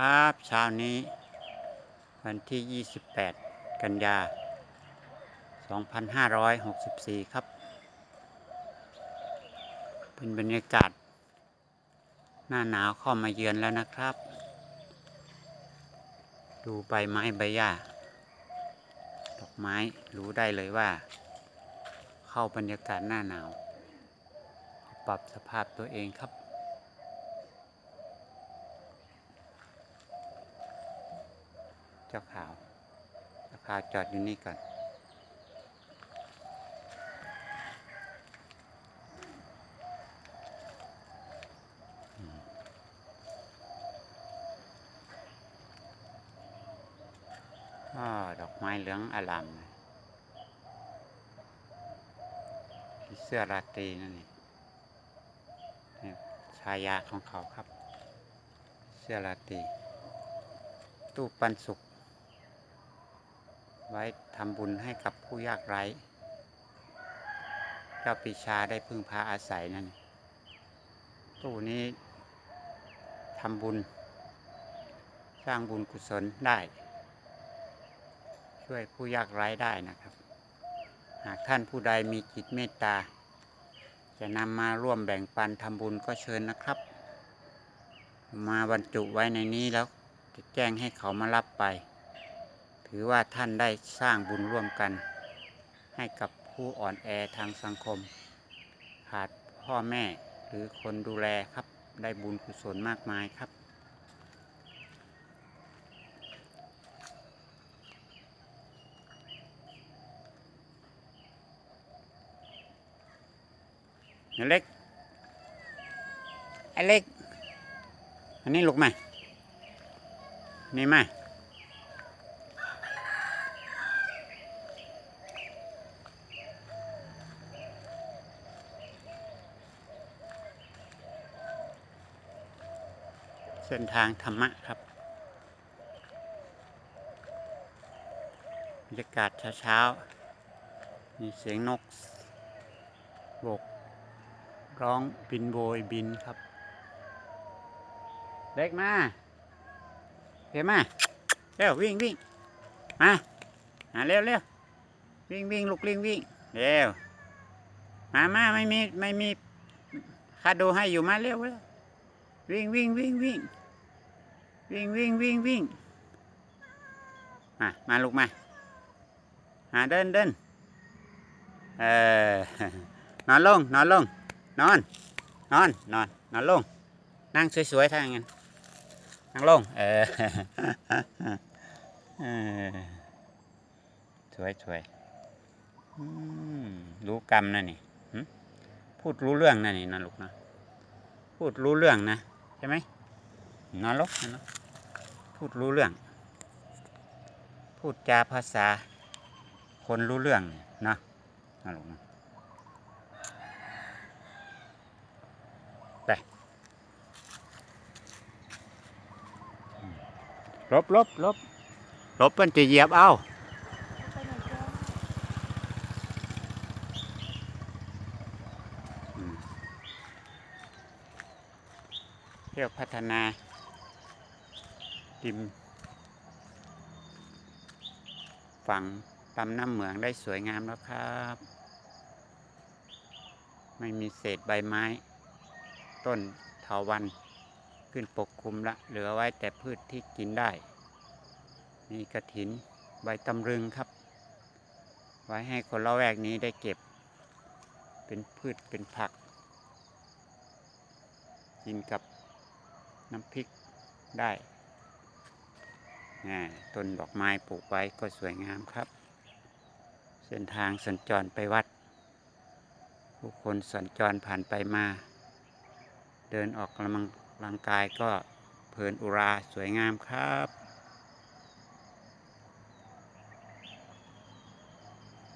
ครับเช้านี้ วันที่ 28 กันยา 2564 ครับ เป็นบรรยากาศ หน้าหนาวเข้ามาเยือนแล้วนะครับ ดูใบไม้ใบหญ้าดอกไม้รู้ได้เลยว่า เข้าบรรยากาศหน้าหนาว ปรับสภาพตัวเองครับ จ้าขาวเจ้าขาวจอดอยู่นี่ก่อนก็ดอกไม้เหลืองอลามเสื้อราตรีนั่นนี่นี่ชายาของเขาครับ เสื้อราตรีตู้ปันสุข ไว้ทำบุญให้กับผู้ยากไร้ เจ้าปีชาได้พึ่งพาอาศัยนั่น ตู้นี้ทำบุญ สร้างบุญกุศลได้ ช่วยผู้ยากไร้ได้นะครับ หากท่านผู้ใดมีจิตเมตตา จะนำมาร่วมแบ่งปันทำบุญก็เชิญนะครับ มาบรรจุไว้ในนี้แล้วจะแจ้งให้เขามารับไป ถือว่าท่านได้สร้างบุญร่วมกัน ให้กับผู้อ่อนแอทางสังคม ขาดพ่อแม่หรือคนดูแลครับ ได้บุญกุศลมากมายครับไอ้เล็กไอเล็ก อันนี้ลูกไหมนี่ไหม เส้นทางธรรมะครับบรรยากาศเช้าๆ มีเสียงนกบก ร้องบินโบยบินครับ เด็กมาเดี๋ยวมาเร็ววิ่งวิ่งมามาเร็วเร็ววิ่งวิ่งลูกลิงวิ่งเร็วมามาไม่มีไม่มีค่าดูให้อยู่มาเร็วเร็ว วิ่งวิ่งวิ่งวิ่งวิ่งวิ่งวิ่งวิ่งมามาลูกมามาเดินเดินเออนอนลงนอนลงนอนนอนนอนนอนลงนั่งสวยๆถ้าอย่างนั้นนั่งลงเออสวยสวยๆรู้กรรมนะนี่พูดรู้เรื่องนะนี่นะลูกนะพูดรู้เรื่องนะ ใช่ไหมนอนลงนอนลงพูดรู้เรื่อง พูดจาภาษา คนรู้เรื่องนะนะลูกนะลบลบลบลบมันจะเหยียบเอา เที่ยวพัฒนาริมฝั่งลำน้ำเหมืองได้สวยงามแล้วครับ ไม่มีเศษใบไม้ ต้นเถาวันขึ้นปกคลุมละ เหลือไว้แต่พืชที่กินได้ มีกระถินใบตำรึงครับ ไว้ให้คนละแวกนี้ได้เก็บ เป็นพืชเป็นผัก กินกับ น้ำพริกได้น่ต้นดอกไม้ปลูกไว้ก็สวยงามครับ เส้นทางสัญจรไปวัด ผู้คนสัญจรผ่านไปมา เดินออกกำลังกายก็เพลินอุราสวยงามครับ